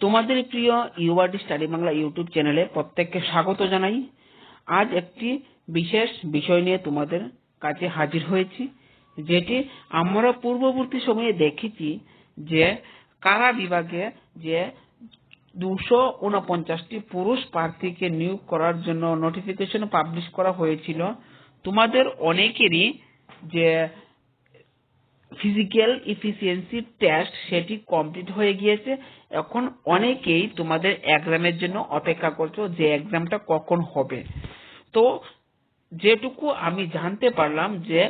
তোমাদের প্রিয় URD study Bangla YouTube চ্যানেলে প্রত্যেককে স্বাগত জানাই। আজ একটি বিশেষ বিষয় নিয়ে তোমাদের কাছে হাজির হয়েছি, যেটি আমরা পূর্ববর্তী সময়ে দেখেছি যে কারা বিভাগে যে দুশো উনপঞ্চাশটি পুরুষ প্রার্থীকে নিয়োগ করার জন্য নোটিফিকেশন পাবলিশ করা হয়েছিল, তোমাদের অনেকেরই যে ফিজিক্যাল ইফিসিয়েন্সি টেস্ট সেটি কমপ্লিট হয়ে গিয়েছে। এখন অনেকেই তোমাদের এক্সামের জন্য অপেক্ষা করছ যে এক্সামটা কখন হবে। তো যেটুকু আমি জানতে পারলাম যে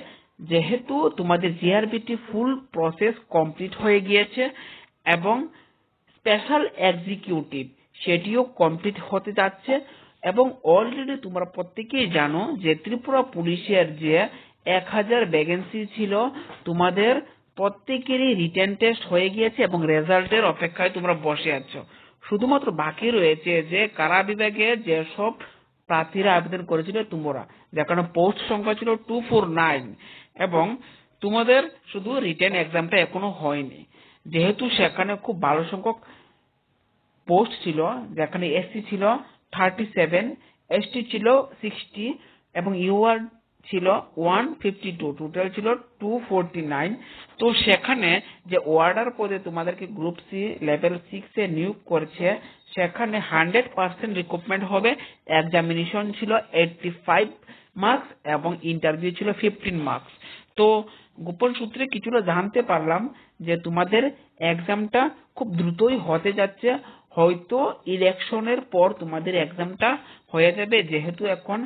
যেহেতু তোমাদের জিআরবিটি ফুল প্রসেস কমপ্লিট হয়ে গিয়েছে এবং স্পেশাল এক্সিকিউটিভ সেটিও কমপ্লিট হতে যাচ্ছে এবং অলরেডি তোমরা প্রত্যেকেই জানো যে ত্রিপুরা পুলিশের যে এক হাজার ভ্যাকেন্সি ছিল। তোমাদের প্রত্যেকেরই রিটেন টেস্ট হয়ে গিয়েছে এবং রেজাল্টের অপেক্ষায় তোমরা বসে আছো। শুধুমাত্র বাকি রয়েছে যে, কারা বিভাগে যেসব প্রার্থীরা আবেদন করেছিল তোমরা। যেখানে পোস্ট সংখ্যা ছিল টু ফোর নাইন এবং তোমাদের শুধু রিটেন এক্সামটা এখনও হয়নি। যেহেতু সেখানে খুব ভালো সংখ্যক পোস্ট ছিল, যেখানে এসসি ছিল থার্টি সেভেন এসটি ছিল সিক্সটি এবং ইউআর ছিল ওয়ান ফিফটি টু টোটাল ছিল টু ফোরটি নাইন তো সেখানে যে ওয়ার্ডার পদে তোমাদেরকে গ্রুপ সি লেভেল এ নিয়োগ করছে, সেখানে হান্ড্রেড পার্সেন্ট রিক্রুটমেন্ট হবে। এক্সামিনেশন ছিল এইটটি ফাইভ মার্কস এবং ইন্টারভিউ ছিল ফিফটিন মার্কস তো গোপন সূত্রে কিছুটা জানতে পারলাম যে তোমাদের এক্সামটা খুব দ্রুতই হতে যাচ্ছে। হয়তো ইলেকশনের পর তোমাদের এক্সামটা হয়ে যাবে। যেহেতু এখন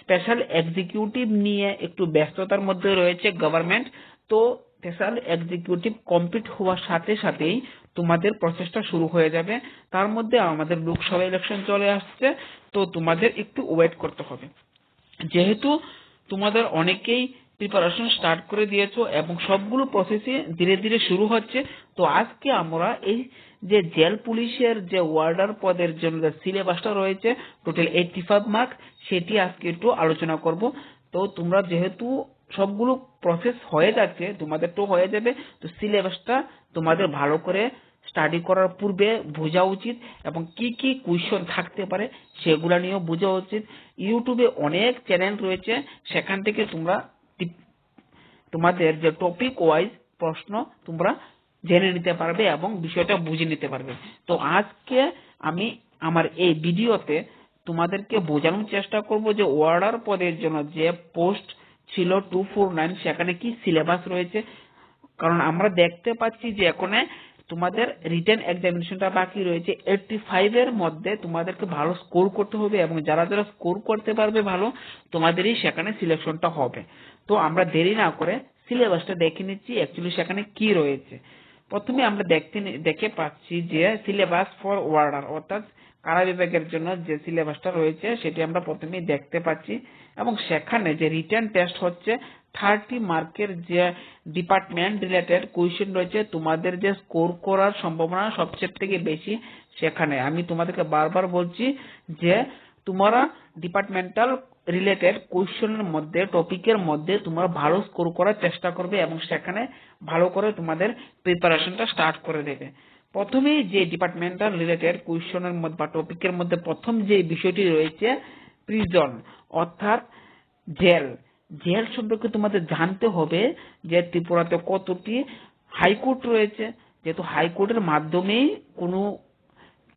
স্পেশাল এক্সিকিউটিভ নিয়ে একটু ব্যস্ততার মধ্যে রয়েছে গভর্নমেন্ট তো স্পেশাল এক্সিকিউটিভ কমপ্লিট হওয়ার সাথে সাথেই তোমাদের প্রসেসটা শুরু হয়ে যাবে। তার মধ্যে আমাদের লোকসভা ইলেকশন চলে আসছে, তো তোমাদের একটু ওয়েট করতে হবে। যেহেতু তোমাদের অনেকেই প্রিপারেশন স্টার্ট করে দিয়েছ এবং সবগুলো প্রসেসই ধীরে ধীরে শুরু হচ্ছে, তো আজকে আমরা এই যে জেল পুলিশের যে ওয়ার্ডার পদের জন্য সিলেবাসটা রয়েছে টোটাল এইটটি ফাইভ মার্ক সেটি আজকে একটু আলোচনা করব। তো তোমরা যেহেতু সবগুলো প্রসেস হয়ে যাচ্ছে, তোমাদের তো হয়ে যাবে, তো সিলেবাসটা তোমাদের ভালো করে স্টাডি করার পূর্বে বোঝা উচিত এবং কি কি কুয়েশন থাকতে পারে সেগুলা নিয়েও বোঝা উচিত। ইউটিউবে অনেক চ্যানেল রয়েছে, সেখান থেকে তোমরা তোমাদের যে টপিক ওয়াইজ প্রশ্ন তোমরা জেনে নিতে পারবে এবং বিষয়টা বুঝে নিতে পারবে। তো আজকে আমি আমার এই ভিডিওতে তোমাদেরকে বোঝানোর চেষ্টা করব যে ওয়ার্ডার পদের জন্য যে পোস্ট ছিল টু ফোর নাইন সেখানে কি সিলেবাস রয়েছে। কারণ আমরা দেখতে পাচ্ছি যে এখানে তোমাদের রিটেন এক্সামিনেশনটা বাকি রয়েছে। এইটটি ফাইভ এর মধ্যে তোমাদেরকে ভালো স্কোর করতে হবে এবং যারা যারা স্কোর করতে পারবে ভালো, তোমাদেরই সেখানে সিলেকশনটা হবে। তো আমরা দেরি না করে সিলেবাসটা দেখে নিচ্ছি। অ্যাকচুয়ালি সেখানে কি রয়েছে? প্রথমে আমরা দেখতে দেখে পাচ্ছি যে সিলেবাস ফর ওয়ার্ডার অর্থাৎ কারা বিভাগের জন্য যে সিলেবাসটা রয়েছে সেটি আমরা প্রথমেই দেখতে পাচ্ছি। এবং সেখানে যে রিটার্ন টেস্ট হচ্ছে থার্টি মার্কের যে ডিপার্টমেন্ট রিলেটেড কোয়েশ্চেন রয়েছে, তোমাদের যে স্কোর করার সম্ভাবনা সবচেয়ে থেকে বেশি সেখানে। আমি তোমাদেরকে বারবার বলছি যে, তোমরা ডিপার্টমেন্টাল রিলেটেড কোয়েশ্চেনের মধ্যে টপিকের মধ্যে তোমরা ভালো স্কোর করার চেষ্টা করবে এবং সেখানে ভালো করে তোমাদের প্রিপারেশনটা স্টার্ট করে দেবে। প্রথমেই যে ডিপার্টমেন্টাল রিলেটেড কোয়েশ্চেনের মধ্যে বা টপিকের মধ্যে প্রথম যে বিষয়টি রয়েছে প্রিজন অর্থাৎ জেল জেল সম্পর্কে তোমাদের জানতে হবে যে ত্রিপুরাতে কতটি হাইকোর্ট রয়েছে। যেহেতু হাইকোর্টের মাধ্যমেই কোনো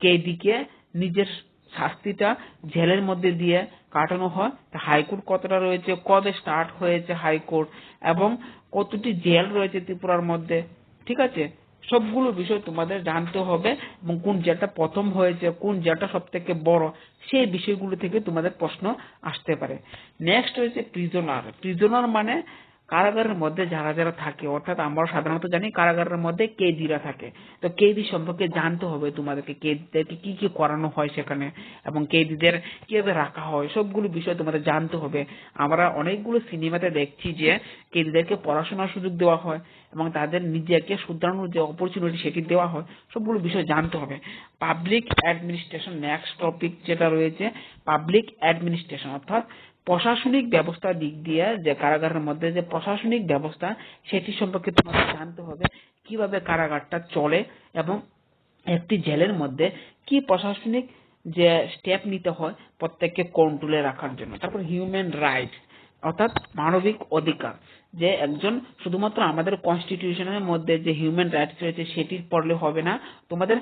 কেদিকে নিজের শাস্তিটা জেলের মধ্যে দিয়ে কাটানো হয়। হাইকোর্ট কতটা রয়েছে? কবে স্টার্ট হয়েছে হাইকোর্ট? এবং কতটি জেল রয়েছে ত্রিপুরার মধ্যে? ঠিক আছে? সবগুলো বিষয় তোমাদের জানতে হবে এবং কোন জেলটা প্রথম হয়েছে, কোন জেলটা সব থেকে বড়, সেই বিষয়গুলো থেকে তোমাদের প্রশ্ন আসতে পারে। নেক্সট হয়েছে প্রিজনার প্রিজনার মানে কারাগারের মধ্যে যারা যারা থাকে, অর্থাৎ আমরা সাধারণত জানি কারাগারের মধ্যে কেদিরা থাকে। তো কেদি সম্পর্কে জানতে হবে তোমাদেরকে, কেদিদেরকে কি কি করানো হয় সেখানে এবং কেদিদের কীভাবে রাখা হয়, সবগুলো বিষয় তোমাদের জানতে হবে। আমরা অনেকগুলো সিনেমাতে দেখছি যে কেদিদেরকে পড়াশোনার সুযোগ দেওয়া হয় এবং তাদের নিজেকে শুধরানোর যে অপরচুনিটি সেটি দেওয়া হয়, সবগুলো বিষয় জানতে হবে। পাবলিক অ্যাডমিনিস্ট্রেশন নেক্সট টপিক যেটা রয়েছে পাবলিক অ্যাডমিনিস্ট্রেশন অর্থাৎ প্রশাসনিক ব্যবস্থার দিক দিয়ে যে কারাগারের মধ্যে যে প্রশাসনিক ব্যবস্থা, সেটি সম্পর্কে তোমাকে জানতে হবে, কীভাবে কারাগারটা চলে এবং একটি জেলের মধ্যে কি প্রশাসনিক যে স্টেপ নিতে হয় প্রত্যেককে কন্ট্রোলে রাখার জন্য। তারপর হিউম্যান রাইটস অর্থাৎ মানবিক অধিকার। যে একজন শুধুমাত্র আমাদের কনস্টিটিউশনের মধ্যে যে হিউম্যান রাইটস রয়েছে সেটি পড়লে হবে না। তোমাদের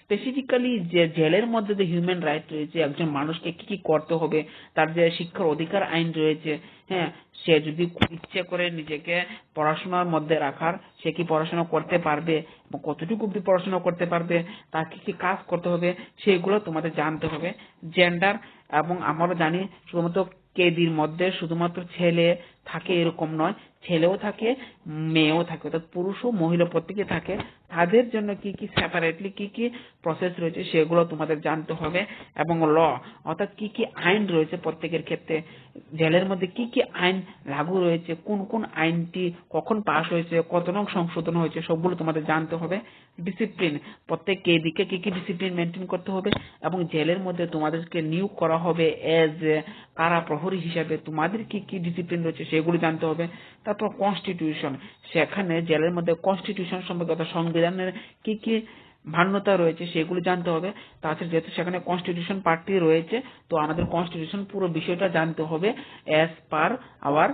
স্পেসিফিক্যালি যে জেলের মধ্যে যে হিউম্যান রাইট রয়েছে, একজন মানুষকে কি কি করতে হবে, তার যে শিক্ষার অধিকার আইন রয়েছে হ্যাঁ সে যদি ইচ্ছে করে নিজেকে পড়াশোনার মধ্যে রাখার, সে কি পড়াশোনা করতে পারবে কতটুকু অব্দি পড়াশোনা করতে পারবে তার কি কি কাজ করতে হবে, সেগুলো তোমাদের জানতে হবে। জেন্ডার এবং আমরা জানি শুধুমাত্র কেদির মধ্যে শুধুমাত্র ছেলে থাকে এরকম নয়। ছেলেও থাকে, মেয়েও থাকে, অর্থাৎ পুরুষ ও মহিলা প্রত্যেকে থাকে। তাদের জন্য কি কি সেপারেটলি কি কি প্রসেস রয়েছে সেগুলো তোমাদের জানতে হবে। এবং ল, অর্থাৎ কি কি আইন রয়েছে প্রত্যেকের ক্ষেত্রে? জেলের মধ্যে কি কি আইন লাগু রয়েছে? কোন কোন আইনটি কখন পাশ হয়েছে? কত নং সংশোধন হয়েছে? সবগুলো তোমাদের জানতে হবে। ডিসিপ্লিন প্রত্যেক দিকে কি কি ডিসিপ্লিন মেনটেন করতে হবে? এবং জেলের মধ্যে তোমাদেরকে নিয়োগ করা হবে এজ কারা প্রহরী হিসাবে তোমাদের কি কি ডিসিপ্লিন রয়েছে সেগুলো জানতে হবে। তারপর কনস্টিটিউশন সেখানে জেলের মধ্যে কনস্টিটিউশন সম্পর্কে অর্থাৎ সংবিধানের কি কি মান্যতা রয়েছে সেগুলো জানতে হবে। তাছাড়া যেহেতু সেখানে কনস্টিটিউশন পার্টটি রয়েছে, তো আমাদের কনস্টিটিউশন পুরো বিষয়টা জানতে হবে অ্যাজ পার আওয়ার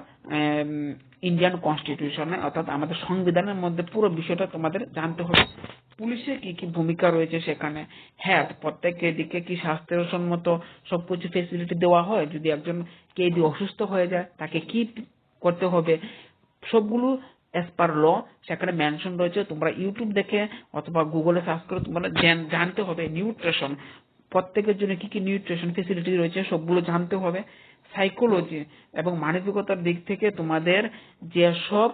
ইন্ডিয়ান কনস্টিটিউশনে অর্থাৎ আমাদের সংবিধানের মধ্যে পুরো বিষয়টা তোমাদের জানতে হবে। পুলিশের কি কি ভূমিকা রয়েছে সেখানে? হ্যাঁ প্রত্যেক দিকে কি স্বাস্থ্যের সম্মত সবকিছু ফেসিলিটি দেওয়া হয়? যদি একজন কেদি অসুস্থ হয়ে যায়, তাকে কি করতে হবে। সবগুলো অ্যাজ পার ল সেখানে মেনশন রয়েছে, তোমরা ইউটিউব দেখে অথবা গুগলে সার্চ করে তোমরা জানতে হবে নিউট্রিশন প্রত্যেকের জন্য কি কি নিউট্রিশন ফেসিলিটি রয়েছে সবগুলো জানতে হবে। সাইকোলজি এবং মানবিকতার দিক থেকে তোমাদের যেসব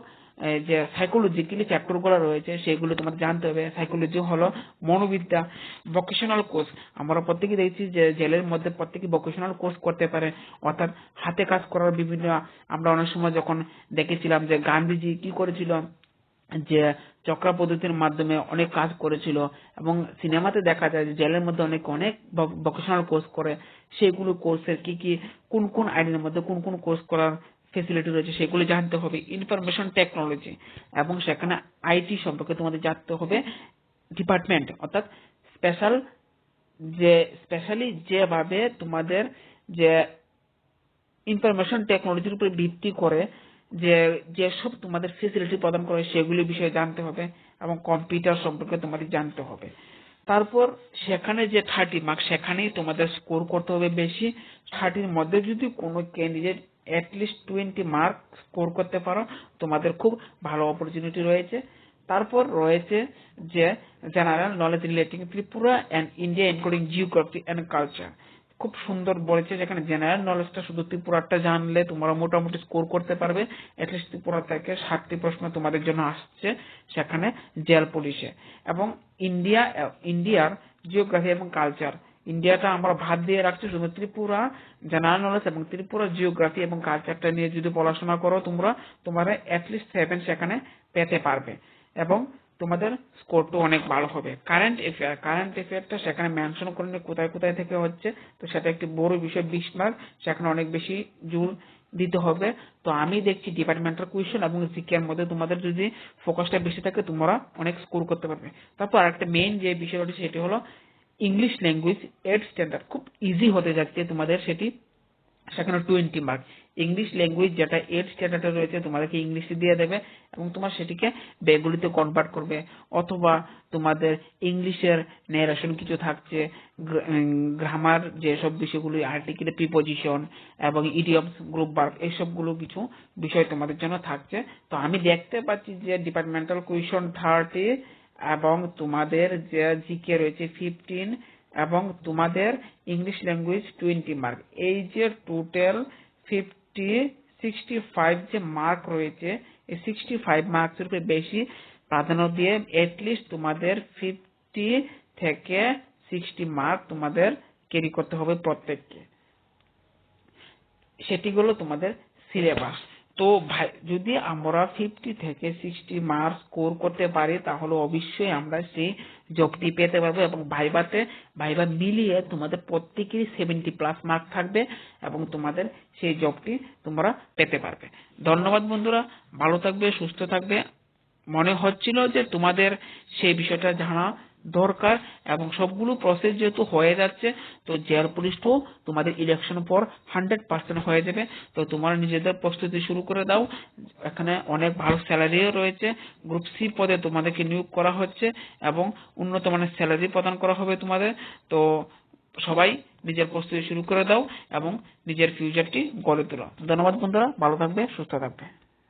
যে সাইকোলজিক্যালি চ্যাপ্টারগুলো রয়েছে, সেগুলো তোমাদের জানতে হবে। সাইকোলজি হলো মনোবিদ্যা ভোকেশনাল কোর্স আমরা প্রত্যেকে দেখছি যে জেলের মধ্যে প্রত্যেকে ভোকেশনাল কোর্স করতে পারে। অর্থাৎ হাতে কাজ করার বিভিন্ন, আমরা অনেক সময় যখন দেখেছিলাম যে গান্ধীজি কি করেছিল, যে চক্রা পদ্ধতির মাধ্যমে অনেক কাজ করেছিল এবং সিনেমাতে দেখা যায় যে জেলের মধ্যে অনেক অনেক ভোকেশনাল কোর্স করে। সেগুলো কোর্সের কি কি, কোন কোন আইনের মধ্যে কোন কোন কোর্স করার ফেসিলিটি রয়েছে, সেগুলো জানতে হবে। ইনফরমেশন টেকনোলজি এবং সেখানে আইটি সম্পর্কে তোমাদের জানতে হবে। ডিপার্টমেন্ট অর্থাৎ স্পেশাল যে স্পেশালি যেভাবে তোমাদের যে ইনফরমেশন টেকনোলজির উপরে ভিত্তি করে যে, যেসব তোমাদের ফেসিলিটি প্রদান করে সেগুলি বিষয়ে জানতে হবে এবং কম্পিউটার সম্পর্কে তোমাদের জানতে হবে। তারপর সেখানে যে থার্টি মার্ক সেখানেই তোমাদের স্কোর করতে হবে বেশি। থার্টির মধ্যে যদি কোনো candidate at least twenty mark score করতে পারো। তোমাদের খুব ভালো অপরচুনিটি রয়েছে। তারপর রয়েছে যে general knowledge relating Tripura and India including geography and culture খুব সুন্দর বলেছে যেখানে জেনারেল নলেজটা শুধু ত্রিপুরাটা জানলে তোমরা মোটামুটি স্কোর করতে পারবে। অ্যাটলিস্ট ত্রিপুরা থেকে ষাটটি প্রশ্ন তোমাদের জন্য আসছে সেখানে জেল পুলিশে। এবং ইন্ডিয়া ইন্ডিয়ার জিওগ্রাফি এবং কালচার ইন্ডিয়াটা আমরা ভাত দিয়ে রাখছি, শুধু ত্রিপুরা জেনারেল নলেজ এবং ত্রিপুরা জিওগ্রাফি এবং কালচারটা নিয়ে যদি পড়াশোনা করো, তোমরা তোমরা অ্যাটলিস্ট সেভেন সেখানে পেতে পারবে। এবং তোমাদের স্কোরটা অনেক ভালো হবে। কারেন্ট অ্যাফেয়ার কারেন্ট অ্যাফেয়ারটা সেখানে মেনশন করে কোথায় কোথায় থেকে হচ্ছে, তো সেটা একটি বড় বিষয় বিশ মার্ক সেখানে অনেক বেশি জোর দিতে হবে। তো আমি দেখছি ডিপার্টমেন্টাল কুয়েশন এবং জিকে এর মধ্যে তোমাদের যদি ফোকাসটা বেশি থাকে, তোমরা অনেক স্কোর করতে পারবে। তারপর আরেকটা মেইন যে বিষয় রয়েছে সেটি হলো ইংলিশ ল্যাঙ্গুয়েজ এইট স্ট্যান্ডার্ড খুব ইজি হতে যাচ্ছে তোমাদের সেটি সেখানে টোয়েন্টি মার্ক ইংলিশ ল্যাঙ্গুয়েজ যেটা এইট স্ট্যান্ডার্ডে রয়েছে তোমাদেরকে ইংলিশে দিয়ে দেবে এবং তোমার সেটিকে বেঙ্গলিতে কনভার্ট করবে। অথবা তোমাদের ইংলিশের নেরেশন কিছু থাকছে গ্রামার যেসব বিষয়গুলি আর্টিকেল প্রিপোজিশন এবং ইডিয়মস গ্রুপ বার্ক এইসবগুলো কিছু বিষয় তোমাদের জন্য থাকছে। তো আমি দেখতে পাচ্ছি যে ডিপার্টমেন্টাল কুয়েশন থার্টি এবং তোমাদের যে জিকে রয়েছে ফিফটিন এবং তোমাদের ইংলিশ ল্যাঙ্গুয়েজ টোয়েন্টি মার্ক এই যে টোটাল ফিফটি সিক্সটি ফাইভ যে মার্ক রয়েছে, এই সিক্সটি ফাইভ মার্কসের উপরে বেশি প্রাধান্য দিয়ে এটলিস্ট তোমাদের ফিফটি থেকে সিক্সটি মার্ক তোমাদের ক্যারি করতে হবে প্রত্যেককে। সেটি হলো তোমাদের সিলেবাস তো ভাই, যদি আমরা ফিফটি থেকে সিক্সটি মার্ক স্কোর করতে পারি, তাহলে অবশ্যই আমরা সেই জবটি পেতে পারব এবং ভাইবাতে, ভাইবা মিলিয়ে তোমাদের প্রত্যেকেরই সেভেন্টি প্লাস মার্ক থাকবে এবং তোমাদের সেই জবটি তোমরা পেতে পারবে। ধন্যবাদ বন্ধুরা, ভালো থাকবে, সুস্থ থাকবে। মনে হচ্ছিল যে তোমাদের সেই বিষয়টা জানা দরকার এবং সবগুলো প্রসেস যেহেতু হয়ে যাচ্ছে, তো জেল পুলিশটাও তোমাদের ইলেকশন পর হান্ড্রেড পার্সেন্ট হয়ে যাবে। তো তোমরা নিজেদের প্রস্তুতি শুরু করে দাও। এখানে অনেক ভালো স্যালারিও রয়েছে। গ্রুপ সি পদে তোমাদেরকে নিয়োগ করা হচ্ছে এবং উন্নত মানের স্যালারি প্রদান করা হবে তোমাদের। তো সবাই নিজের প্রস্তুতি শুরু করে দাও এবং নিজের ফিউচারটি গড়ে তোলো। ধন্যবাদ বন্ধুরা, ভালো থাকবে, সুস্থ থাকবে।